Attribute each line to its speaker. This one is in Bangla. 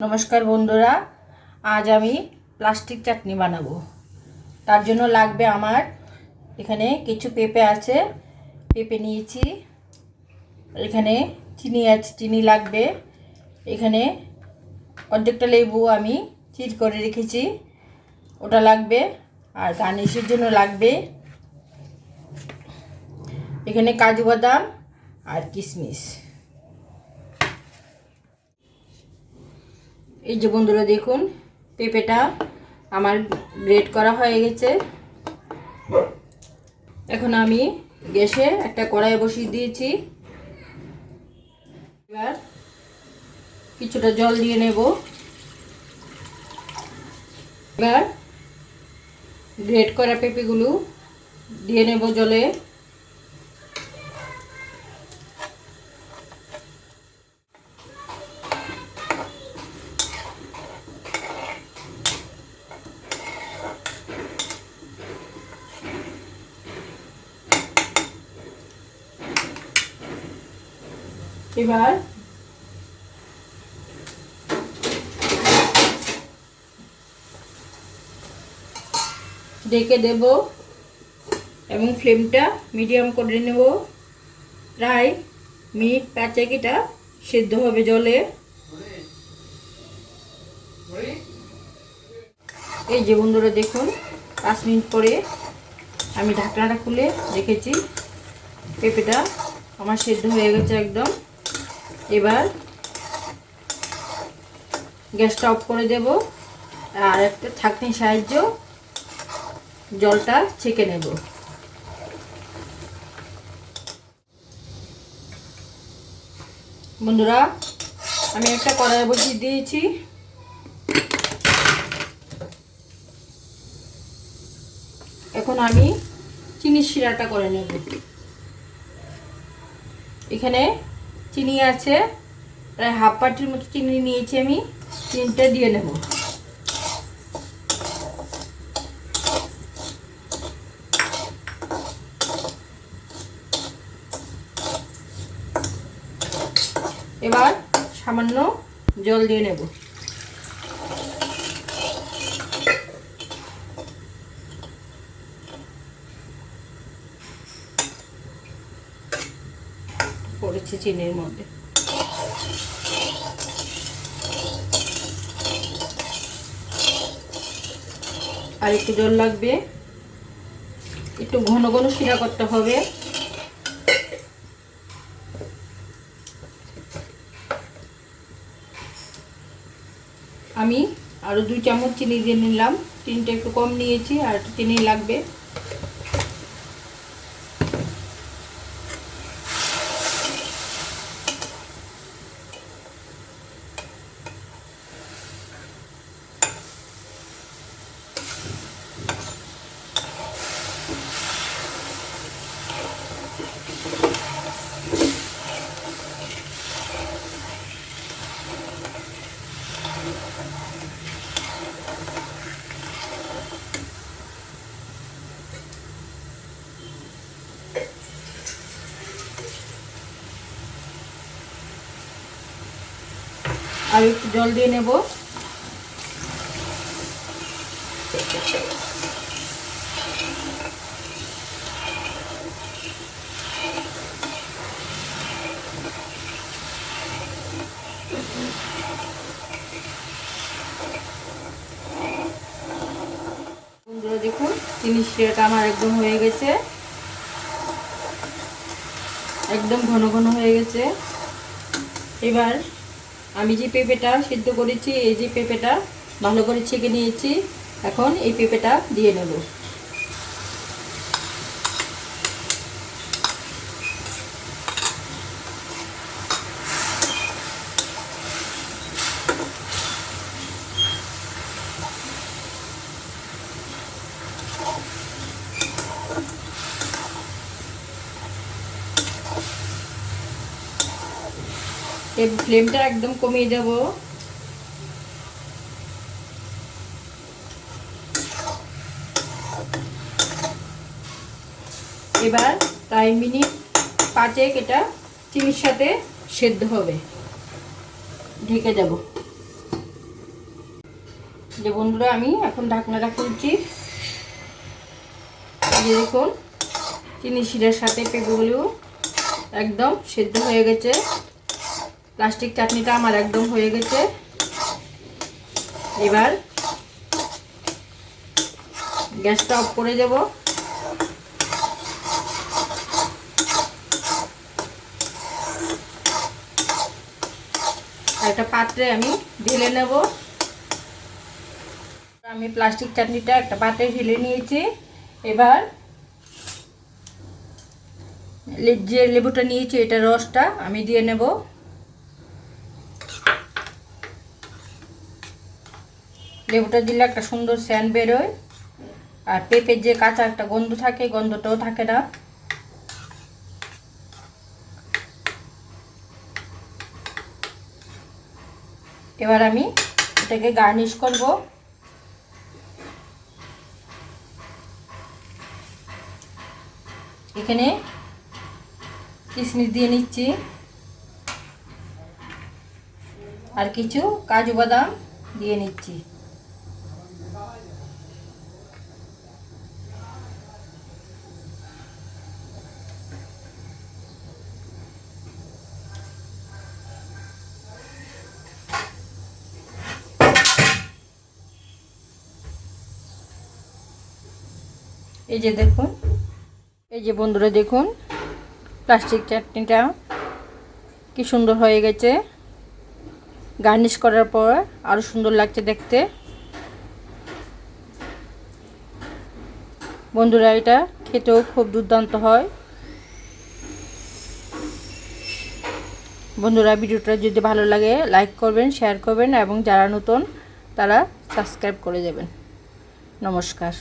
Speaker 1: নমস্কার বন্ধুরা, আজ আমি প্লাস্টিক চাটনি বানাবো। তার জন্য লাগবে আমার এখানে কিছু পেঁপে আছে, পেঁপে নিয়েছি, এখানে চিনি আছে, চিনি লাগবে, এখানে অর্ধেকটা লেবু আমি চির করে রেখেছি, ওটা লাগবে, আর গার্নিশের জন্য লাগবে এখানে কাজু বাদাম আর কিশমিশ। এই যে বন্ধুরা দেখুন, পেঁপেটা আমার গ্রেট করা হয়ে গেছে। এখন আমি গ্যাসে একটা কড়াই বসিয়ে দিয়েছি। এবার কিছুটা জল দিয়ে নেব। এবার গ্রেট করা পেঁপেগুলো দিয়ে নেব জলে। এবার ডেকে দেব এবং ফ্লেমটা মিডিয়াম করে নেব। প্রায় মিনিট পাঁচেক এটা সেদ্ধ হবে জলে। এই যে বন্ধুরা দেখুন, পাঁচ মিনিট পরে আমি ঢাকনাটা খুলে রেখেছি। পেঁপেটা আমার সেদ্ধ হয়ে গেছে একদম। এবার গ্যাসটা অফ করে দেব আর একটা ছাঁকনির সাহায্য জলটা ছেঁকে নেব। বন্ধুরা, আমি একটা কড়াই বসিয়ে দিয়েছি। এখন আমি চিনির শিরাটা করে নেব। এখানে চিনি আছে, প্রায় হাফ পাটির মতো চিনি নিয়েছি আমি, চিনিটা দিয়ে নেব। এবার সামান্য জল দিয়ে নেব। পড়েছে চিনির মধ্যে। আর একটু জল লাগবে। একটু ঘন ঘন শিরা করতে হবে। আমি আরও দুই চামচ চিনি দিয়ে নিলাম। চিনিটা একটু কম নিয়েছি আর একটু চিনি লাগবে। আর একটু জল দিয়ে নেব। দেখুন চিনি শিরাটা আমার একদম হয়ে গেছে। একদম ঘন ঘন হয়ে গেছে। এবার আমি যে পেঁপেটা সিদ্ধ করেছি, এই যে পেঁপেটা ভালো করে ছেঁকে নিয়েছি, এখন এই পেঁপেটা দিয়ে নেব। ফ্লেমটা একদম কমিয়ে দেব। এবার প্রায় মিনিট পাঁচেক এটা চিনির সাথে সেদ্ধ হবে। ঢেকে দেব। যে বন্ধুরা, আমি এখন ঢাকনাটা খুলছি। যে দেখুন, চিনি শিরের সাথে পেঁপেগুলো একদম সেদ্ধ হয়ে গেছে। প্লাস্টিক চাটনিটা আমার একদম হয়ে গেছে। এবার গ্যাসটা অফ করে দেব। একটা পাত্রে আমি ঢেলে নেব। আমি প্লাস্টিক চাটনিটা একটা পাত্রে ঢেলে নিয়েছি। এবার যে লেবুটা নিয়েছি, এটা রসটা আমি দিয়ে নেব। লেবুটা দিলে একটা সুন্দর স্যান্ড বেরোয়। আর পেঁপের যে কাঁচা একটা গন্ধ থাকে, গন্ধটাও থাকে না। এবার আমি এটাকে গার্নিশ করব। এখানে কিশমিশ দিয়ে নিচ্ছি। আর কিছু কাজু বাদাম দিয়ে নিচ্ছি। এই যে দেখুন, এই যে বন্ধুরা দেখুন প্লাস্টিক চাটনিটা কি সুন্দর হয়ে গেছে। গার্নিশ করার পর আরও সুন্দর লাগছে দেখতে। বন্ধুরা, এটা খেতেও খুব দুর্দান্ত হয়। বন্ধুরা, ভিডিওটা যদি ভালো লাগে লাইক করবেন শেয়ার করবেন, এবং যারা নতুন, তারা সাবস্ক্রাইব করে দেবেন। নমস্কার।